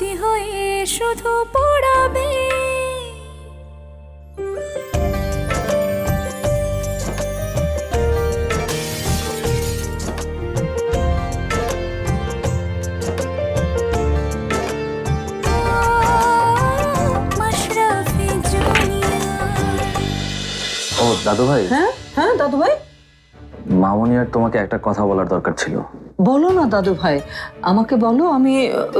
স্মৃতি হয়ে শুধু পড়াবে। ও দাদু ভাই হ্যাঁ? হ্যাঁ দাদু ভাই মামনি আর তোমাকে একটা কথা বলার দরকার ছিল। বলো না দাদু ভাই আমাকে বলো আমি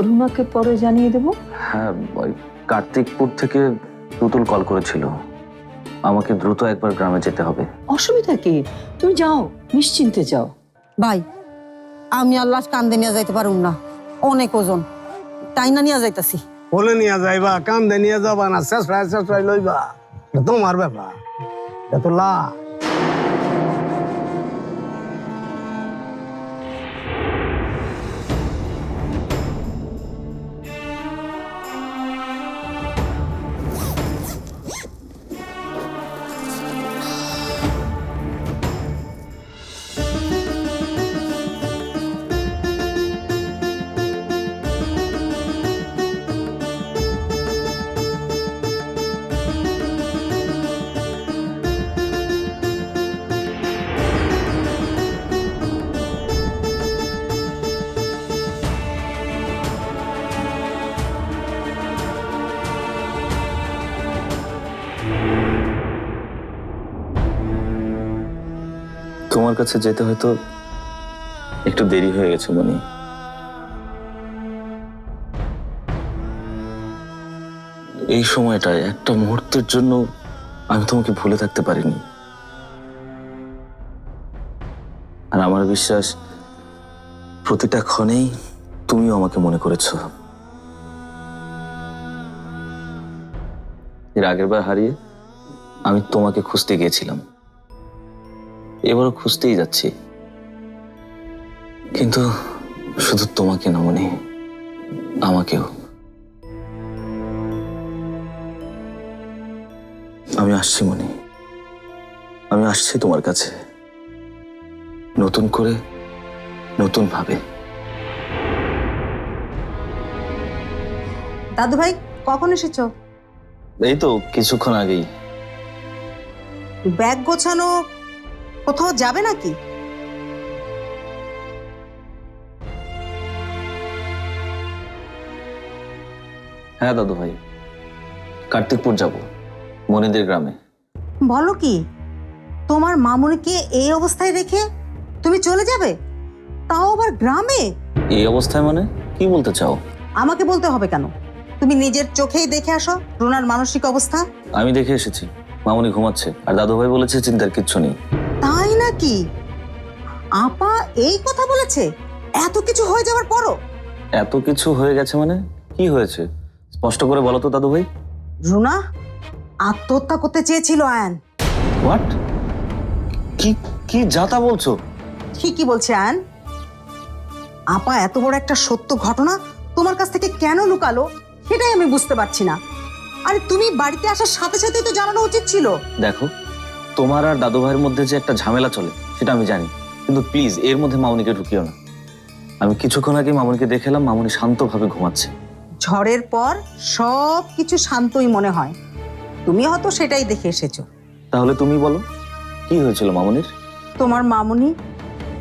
রুনাকে পরে জানিয়ে দেব। হ্যাঁ ওই কার্তিকপুর থেকে পুতুল কল করেছিল। আমাকে দ্রুত একবার গ্রামে যেতে হবে। অসুবিধা কি? তুমি যাও নিশ্চিন্তে যাও। ভাই আমি আল্লাহ কান্দে নিয়ে যাইতে পারুম না। অনেক ওজন। তাই না নিয়ে যাইতাছি? বলে নিয়ে যাইবা কান্দে নিয়ে যাবা না শেষ রায় শেষ রায় লইবা। তোমার ব্যাপার। এত তো তোমার কাছে যেতে হয়তো একটু দেরি হয়ে গেছে, মনি। এই সময়টায়, একটা মুহূর্তের জন্য আমি তোমাকে ভুলে থাকতে পারিনি। আর আমার বিশ্বাস, প্রতিটা ক্ষণেই তুমিও আমাকে মনে করেছ। এর আগের বার হারিয়ে আমি তোমাকে খুঁজতে গিয়েছিলাম। এবারও খুঁজতেই যাচ্ছি। কিন্তু শুধু তোমাকে না মনে আমাকেও। আমি আসছি মনে। আমি আসছি তোমার কাছে। নতুন করে নতুন ভাবে। দাদু ভাই কখন এসেছ? এই তো কিছুক্ষণ আগেই। ব্যাগ গোছানো কোথাও যাবে নাকি? হ্যাঁ দাদু ভাই কার্তিকপুর যাব মনিদের গ্রামে। বলো কি তোমার মামুনিকে এই অবস্থায় রেখে তুমি চলে যাবে? তাও আবার গ্রামে? এই অবস্থায় মানে? কি বলতে চাও? আমাকে বলতে হবে কেন? তুমি নিজের চোখেই দেখে আসো রুনার মানসিক অবস্থা। আমি দেখে এসেছি মামুনি ঘুমাচ্ছে আর দাদু ভাই বলেছে চিন্তার কিচ্ছু নেই। নাকি আপা এই কথা বলেছে? এত কিছু হয়ে যাওয়ার পরও? এত কিছু হয়ে গেছে মানে? কি হয়েছে? স্পষ্ট করে বলো তো দাদু ভাই। রুনা আত্মহত্যা করতে চেয়েছিল আয়ান। হোয়াট কি কি যাতা বলছো? ঠিকই বলছে আয়ান। আপা এত বড় একটা সত্য ঘটনা তোমার কাছ থেকে কেন লুকালো সেটাই আমি বুঝতে পারছি না। আরে তুমি বাড়িতে আসার সাথে সাথেই তো জানানো উচিত ছিল। দেখো তোমার আর দাদু ভাইয়ের মধ্যে যে একটা ঝামেলা চলে সেটা আমি জানি। কিন্তু প্লিজ এর মধ্যে মামুনিকে ঢুকিও না। আমি কিছুক্ষণ আগে মামুনিকে দেখেলাম মামুনি শান্তভাবে ঘুমাচ্ছে। ঝড়ের পর সব কিছু শান্তই মনে হয়। তুমি হয়তো সেটাই দেখে এসেছ। তাহলে তুমি বলো কি হয়েছিল মামুনির? তোমার মামুনি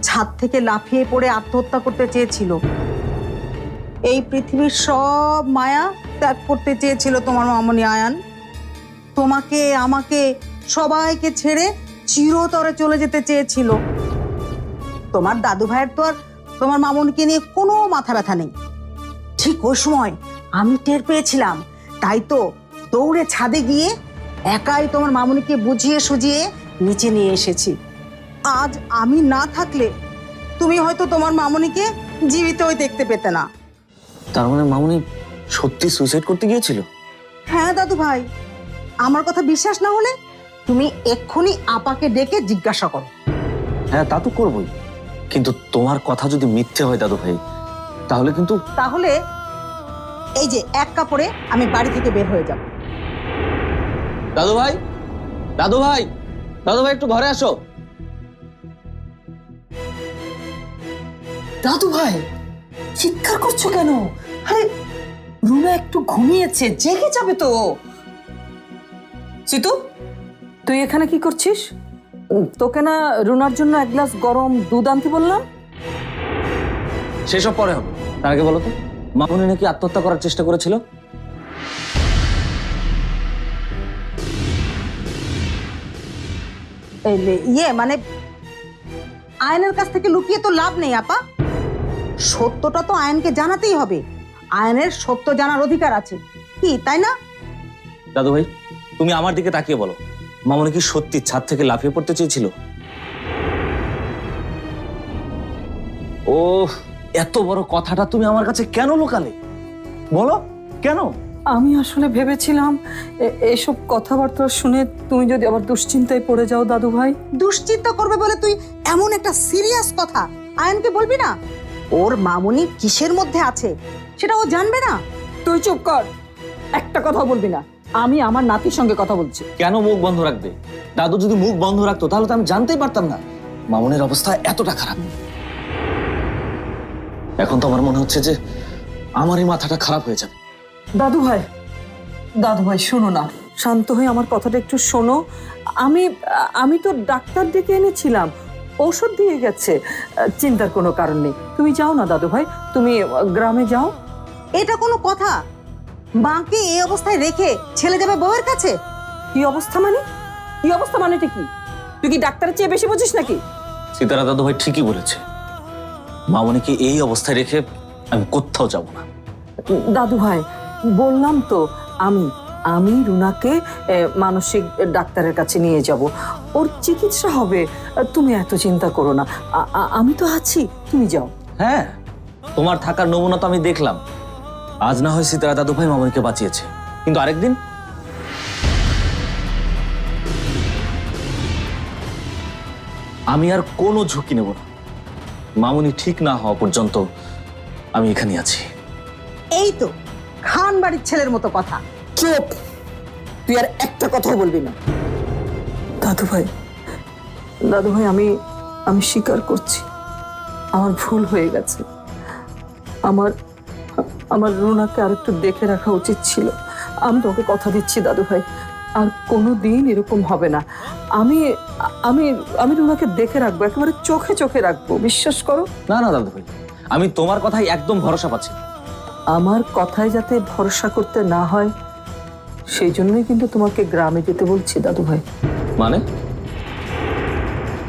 ছাদ থেকে লাফিয়ে পড়ে আত্মহত্যা করতে চেয়েছিল। এই পৃথিবীর সব মায়া ত্যাগ করতে চেয়েছিল তোমার মামুনি আয়ান। তোমাকে আমাকে সবাইকে ছেড়ে চিরতরে চলে যেতে চেয়েছিল। তোমার দাদু ভাইয়ের তো আর তোমার মামুনিকে নিয়ে কোনো মাথা ব্যথা নেই। ঠিক ওই সময় আমি টের পেয়েছিলাম। তাই তো দৌড়ে ছাদে গিয়ে একাই তোমার মামুনিকে বুঝিয়ে সুজিয়ে নিচে নিয়ে এসেছি। আজ আমি না থাকলে তুমি হয়তো তোমার মামুনিকে জীবিতই দেখতে পেতে না। তার মানে মামুনি সত্যি সুইসাইড করতে গিয়েছিল? হ্যাঁ দাদু ভাই। আমার কথা বিশ্বাস না হলে তুমি এক্ষুনি আপাকে ডেকে জিজ্ঞাসা করো। হ্যাঁ তা তো করবোই। কিন্তু তোমার কথা যদি মিথ্যে হয় দাদু ভাই তাহলে কিন্তু তাহলে এই যে এক কাপড়ে আমি বাড়ি থেকে বের হয়ে যাব। দাদু ভাই? দাদু ভাই? দাদু ভাই একটু ঘরে আসো। দাদু ভাই চিৎকার করছ কেন? আরে রুনা একটু ঘুমিয়েছে জেগে যাবে তো। সিতু? তুই এখানে কি করছিস? তোকে না রুনার জন্য এক গ্লাস গরম দুধ আনতে বললাম? সেসব পরে হবে। তার আগে বলো তো মামুনি নাকি আত্মহত্যা করার চেষ্টা করেছিল? এই ইয়ে মানে আয়নের কাছ থেকে লুকিয়ে তো লাভ নেই আপা। সত্যটা তো আয়নকে জানাতেই হবে। আয়নের সত্য জানার অধিকার আছে। কি তাই না? দাদু ভাই তুমি আমার দিকে তাকিয়ে বলো। মামুনি কি সত্যি ছাদ থেকে লাফিয়ে পড়তে চেয়েছিল? ও এত বড় কথাটা তুমি আমার কাছে কেন লোকালে? বলো কেন? আমি আসলে ভেবেছিলাম এ- এসব কথাবার্তা শুনে তুমি যদি আবার দুশ্চিন্তায় পড়ে যাও দাদু ভাই দুশ্চিন্তা করবে বলে তুই এমন একটা সিরিয়াস কথা। আয়নকে বলবি না? ওর মামুনি কিসের মধ্যে আছে? সেটা ও জানবে না? তুই চুপ কর। একটা কথা বলবি না। আমি আমার নাতির সঙ্গে কথা বলছি। কেন মুখ বন্ধ রাখবে? দাদু যদি মুখ বন্ধ রাখতো তাহলে তো আমি জানতেই পারতাম না। মামুনের অবস্থা এতটা খারাপ। এখন তো আমার মনে হচ্ছে যে আমারই মাথাটা খারাপ হয়ে যাবে। দাদু ভাই দাদু ভাই শোনো না। শান্ত হয়ে আমার কথাটা একটু শোনো। আমি আমি তো ডাক্তার ডেকে এনেছিলাম। ঔষধ দিয়ে গেছে। চিন্তার কোনো কারণ নেই। তুমি যাও না দাদু ভাই। তুমি গ্রামে যাও। এটা কোনো কথা। মাকে এই অবস্থায় রেখে ছেলে যাবে বউয়ের কাছে? কি অবস্থা মানে? কি অবস্থা মানেটা কি? তুই কি ডাক্তারের চেয়ে বেশি বুঝিস নাকি? সীতারা দাদু ভাই ঠিকই বলেছে। মামুনিকে এই অবস্থায় রেখে আমি কোথাও যাব না। দাদু ভাই বললাম তো আমি আমি রুনাকে মানসিক ডাক্তারের কাছে নিয়ে যাব। ওর চিকিৎসা হবে তুমি এত চিন্তা করো না। আ- আ- আমি তো আছি তুমি যাও। হ্যাঁ তোমার থাকার নমুনা তো আমি দেখলাম। আজ না হয় সীতারা দাদু ভাই মামুনিকে বাঁচিয়েছে। কিন্তু আরেকদিন? আমি আর কোনো ঝুঁকি নেব না। মামুনি ঠিক না হওয়া পর্যন্ত আমি এখানে আছি। এই তো খান বাড়ির ছেলের মতো কথা। চুপ! তুই আর একটা কথাও বলবি না। দাদু ভাই দাদু ভাই আমি আমি স্বীকার করছি। আমার ভুল হয়ে গেছে। আমার আমার রুনাকে আর একটু দেখে রাখা উচিত ছিল। আমি তোকে কথা দিচ্ছি দাদু ভাই। আর কোনো দিন এরকম হবে না। আমি আমি আমি রুনাকে দেখে রাখব একেবারে চোখে চোখে রাখব বিশ্বাস করো। না না দাদু ভাই। আমি তোমার কথাই একদম ভরসা পাচ্ছি না। আমার কথায় যাতে ভরসা করতে না হয় সেই জন্যই কিন্তু তোমাকে গ্রামে যেতে বলছি দাদু ভাই। মানে?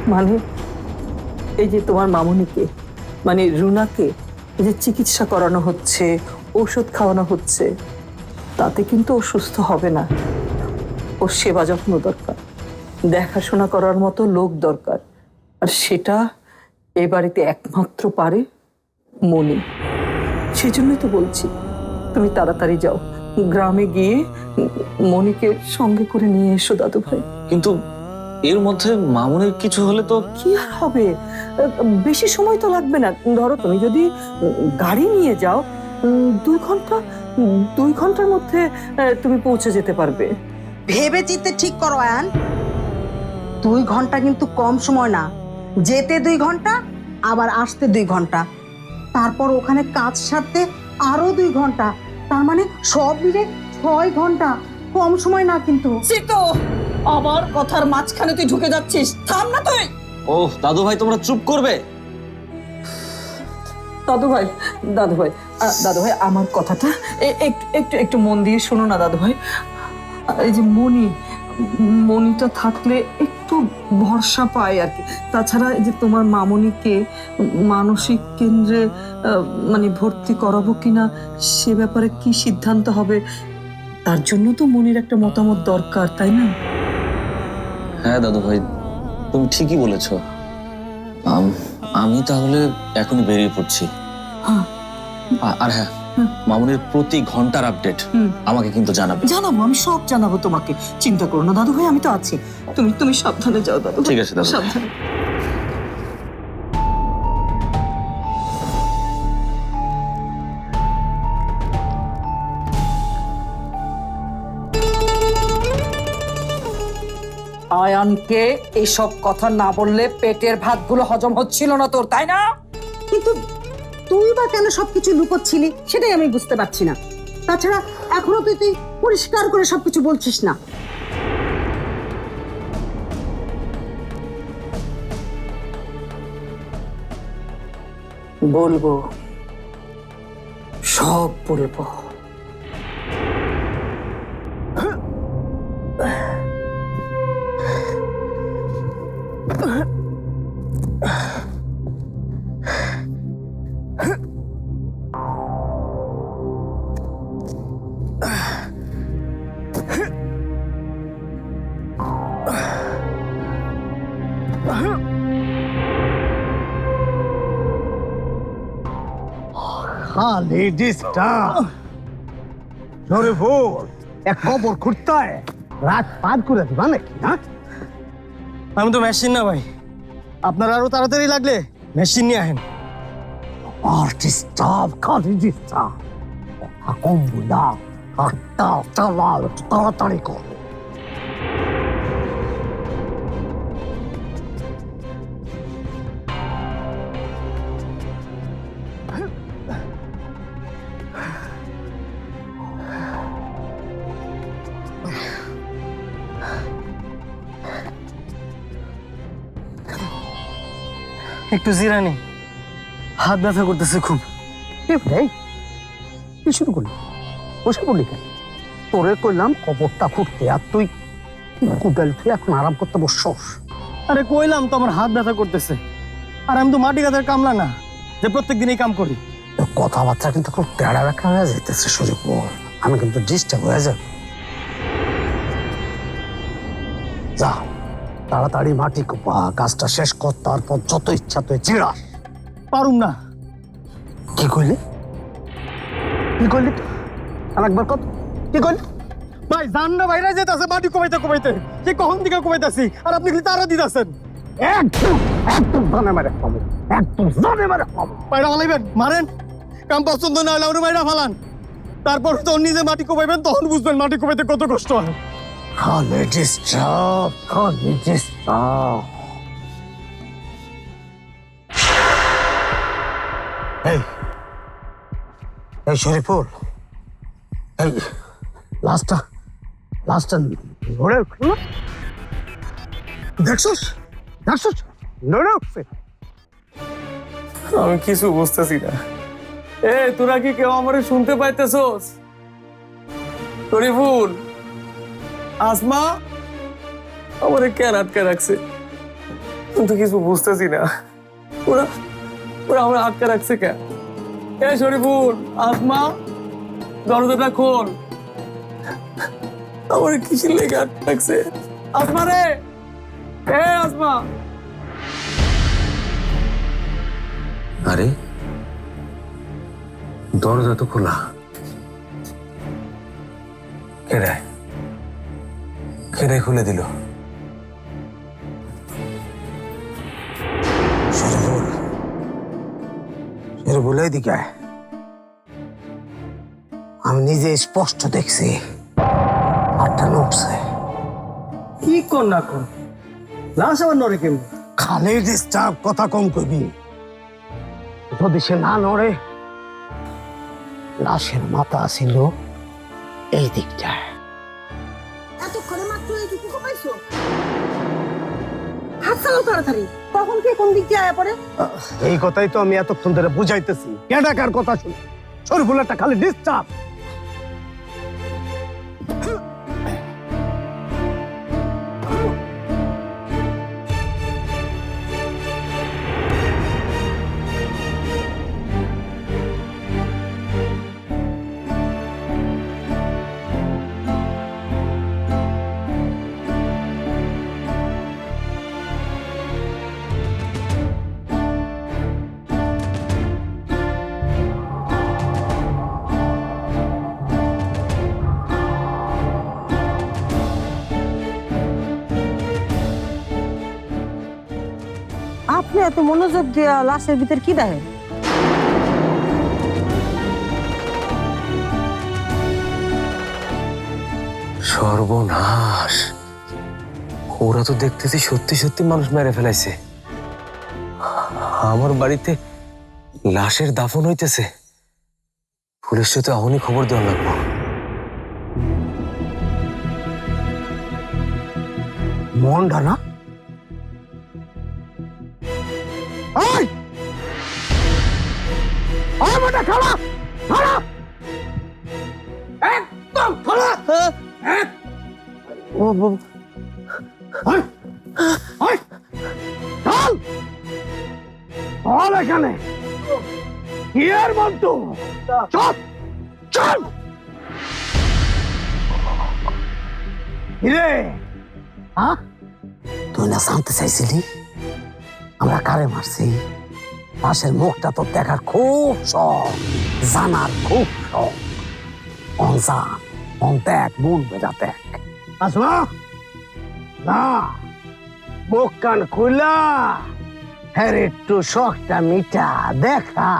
মানে এই যে তোমার মামুনিকে মানে রুনাকে যে চিকিৎসা করানো হচ্ছে, ওষুধ খাওয়ানো হচ্ছে, তাতে কিন্তু ও সুস্থ হবে না। ওর সেবা যত্ন দরকার, দেখাশোনা করার মতো লোক দরকার। আর সেটা এ বাড়িতে একমাত্র পারে মনি। সেই জন্যই তো বলছি, তুমি তাড়াতাড়ি যাও। গ্রামে গিয়ে মনিকে সঙ্গে করে নিয়ে এসো দাদু ভাই কিন্তু এর মধ্যে মামুনির কিছু হলে তো কি আর হবে? বেশি সময় তো লাগবে না। ধরো তুমি যদি গাড়ি নিয়ে যাও দুই ঘণ্টা দুই ঘণ্টার মধ্যে তুমি পৌঁছে যেতে পারবে। ভেবে চিন্তে ঠিক করো আয়ান। দুই ঘণ্টা কিন্তু কম সময় না। যেতে দুই ঘণ্টা আবার আসতে দুই ঘণ্টা। তারপর ওখানে কাজ সারতে আরও দুই ঘণ্টা। তার মানে সব মিলে ছয় ঘণ্টা। কম সময় না কিন্তু। সিতো আবার কথার মাঝখানে তুই ঢুকে যাচ্ছিস। থাম না তুই। ও দাদু ভাই তোমরা চুপ করবে। দাদু ভাই দাদু ভাই দাদু ভাই আমার কথাটা একটু একটু একটু মন দিয়ে শোনো না দাদু ভাই এই যে মনি মনিটা থাকলে একটু ভরসা পায় আর কি। তাছাড়া এই যে তোমার মামনিকে মানসিক কেন্দ্রে আহ, মানে ভর্তি করাবো কিনা সে ব্যাপারে কি সিদ্ধান্ত হবে? তার জন্য তো মনির একটা মতামত দরকার তাই না? হ্যাঁ দাদু ভাই তুমি ঠিকই বলেছ। আম- আমি তাহলে এখনই বেরিয়ে পড়ছি। হ্যাঁ। আর হ্যাঁ মামুনের প্রতি ঘণ্টার আপডেট আমাকে কিন্তু জানাবে। জানাব আমি সব জানাব তোমাকে। চিন্তা করো না দাদু ভাই আমি তো আছি। তুমি তুমি সাবধানে যাও দাদু। ঠিক আছে, দাদু। সাবধানে। আয়ানকে এইসব কথা না বললে পেটের ভাতগুলো হজম হচ্ছিল না তোর তাই না? কিন্তু তুই বা কেন সবকিছু লুকোচ্ছিলি সেটাই আমি বুঝতে পারছি না। তাছাড়া এখনও তুই তুই পরিষ্কার করে সবকিছু বলছিস না? বলব সব বলব। সরে ভোর এক কবর খুঁড়তে হয় রাত পার করে দিবা নাকি হ্যাঁ? আমি তো মেশিন না ভাই। আপনার আরও তাড়াতাড়ি লাগলে মেশিন নিয়ে আহেন আর ডিস্টার্ব খালি ডিস্টার্ব কথা কম বুলা তাড়াতাড়ি কর। একটু জিরানি। হাত ব্যথা করতেছে খুব। এই কি শুরু করলি। বসে পড়লি কেন? তোরে কইলাম কবরটা খুঁড়তে আর তুই কুদাল তুই এখন আরাম করতে বসছস। আরে কইলাম তো আমার হাত ব্যথা করতেছে। আর আমি তো মাটি গাছের কামলা না যে প্রত্যেক দিনই কাম করি। কথাবার্তা কিন্তু খুব তেড়া বেঁকা হয়ে যাইতেছে শরীর আমি কিন্তু ডিস্টার্ব হয়ে যাব। যা। তাড়াতাড়ি মাটি কোপা কাজটা শেষ কর তারপর যত ইচ্ছা তুই চিড়াস পারুম না। কি কইলি? কি কইলি? আর একবার কত? কি কইলি? ভাই জান না বাইরে যেতেছে মাটি যে কখন দিকে আর আপনি কি তারা দিতেছেন। একদম একদম জানে মারে খাব। একদম জানে মারে বাইরে ফালাইবেন মারেন। কাম পছন্দ না হলে আপনি বাইরে ফালান। তারপর যখন নিজে মাটি কমাইবেন তখন বুঝবেন মাটি কমাইতে কত কষ্ট হয়। খালি ডিস্টার্ব খালি ডিস্টার্ব এই এই শরীফুল এই লাস্টটা লাস্টটা নড়ে দেখছস দেখছস নড়ে উঠছে আমি কিছু বুঝতেছি না। এ তোরা কি কেউ আমারে শুনতে পাইতেছস? শরীফুল। আসমা আমারে কেন আটকে রাখছে? কিন্তু কিছু বুঝতেছি না। ওরা ওরা আমার আটকে রাখছে কেন এ শরীফুল আসমা দরজাটা খোল। আমার কিসের লেগে আটকে রাখছে? আসমা রে! এ আসমা! আরে দরজা তো খোলা। কেডায় কেডায় খুলে দিল। এইদিকে আয়। আমি নিজে স্পষ্ট দেখছি আটটা নড়ছে। কি কর না কর লাশ আবার নড়ে কেমন? খালি ডিস্টার্ব কথা কম কবি। যদি সে না নড়ে লাশের মাথা ছিল এই দিকটায়। এইটুকু হাত চালাও তাড়াতাড়ি। কখন কে কোন দিক দিয়ে আয়া পড়ে? এই কথাই তো আমি এতক্ষণ ধরে বুঝাইতেছি। কেডাকার কথা শুনি? একটা খালি ডিস্টার্ব। এত মনোযোগ দিয়া লাশের ভিতর কি দেখেন সর্বনাশ। ওরা তো দেখতেছি সত্যি সত্যি মানুষ মেরে ফেলাইছে। আমার বাড়িতে লাশের দাফন হইতেছে। পুলিশ তো এখনই খবর দেওয়া লাগবো। মন না খালা! খালা! একদম খালা! ও চল! চল এখানে! বলতো? চল! চল! কিরে? হ্যাঁ? তুই না জানতে চাইছিলি? আমরা কারে মারছি? পাশের মুখটা তো দেখার খুব শখ, জানার খুব শখ। অংসা অন দেখ, মন বেজা দেখ। আসমা, না, মুখ কান খুলা। হ্যাঁ একটু শখটা মিটা, দেখা।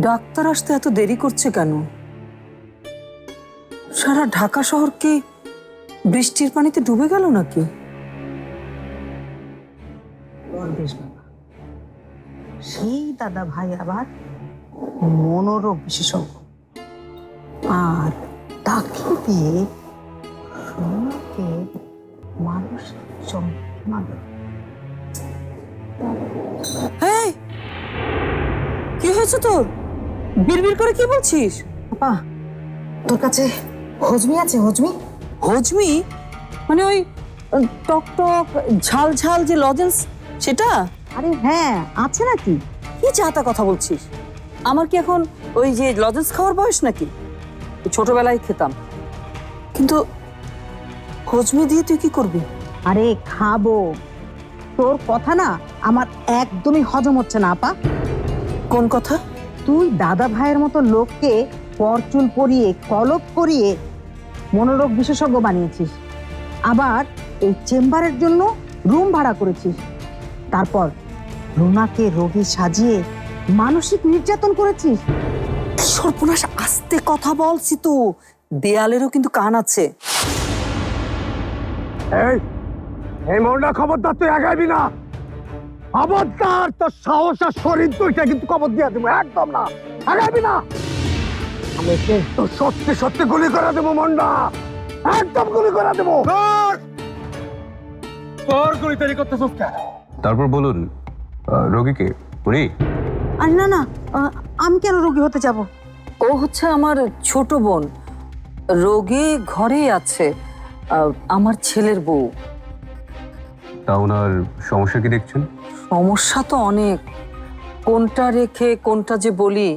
ডাক্তার আসতে এত দেরি করছে কেন? সারা ঢাকা শহর কি বৃষ্টির পানিতে ডুবে গেল নাকি? সেই দাদা ভাই আবার মনোরোগ বিশেষজ্ঞ। আর তাকে দিয়ে সোনাকে মানুষ এই কি হয়েছে তোর? বিড়বিড় করে কি বলছিস? আপা তোর কাছে হজমি আছে হজমি? হজমি? মানে ওই টক টক ঝাল ঝাল যে লজেন্স সেটা? আরে হ্যাঁ আছে নাকি? কি চাতা কথা বলছিস? আমার কি এখন ওই যে লজেন্স খাওয়ার বয়স নাকি? ছোটবেলায় খেতাম। কিন্তু হজমি দিয়ে তুই কি করবি? আরে খাব। তোর কথা না আমার একদমই হজম হচ্ছে না আপা। কোন কথা? তুই দাদা ভাইয়ের মতো লোককে পরচুল পরিয়ে, কলপ করিয়ে মনোরোগ বিশেষজ্ঞ বানিয়েছিস। আবার এই চেম্বারের জন্য রুম ভাড়া করেছিস। তারপর রুনাকে রোগী সাজিয়ে মানসিক নির্যাতন করেছিস। সর্বনাশ, আস্তে কথা বলছি তো দেয়ালেরও কিন্তু কান আছে। এই এই মনটা খবরদার, তুই আগাইবি না। খবরদার তোর সাহস আর শরীর দুইটা কিন্তু খবর দিয়ে দেবো একদম না। আগাইবি না। আমি কিন্তু সত্যি সত্যি গুলি করে দেবো মন্ডা। একদম গুলি করে দেবো। তোর! গুলি তৈরি করতে তারপর বলুন আহ, রোগীকে উনি? আর না না আমি কেন রোগী হতে যাব? ও হচ্ছে আমার ছোট বোন। রোগী ঘরেই আছে। আহ, আমার ছেলের বউ। তা ওনার সমস্যা কি দেখছেন? সমস্যা তো অনেক। কোনটা রেখে কোনটা যে বলি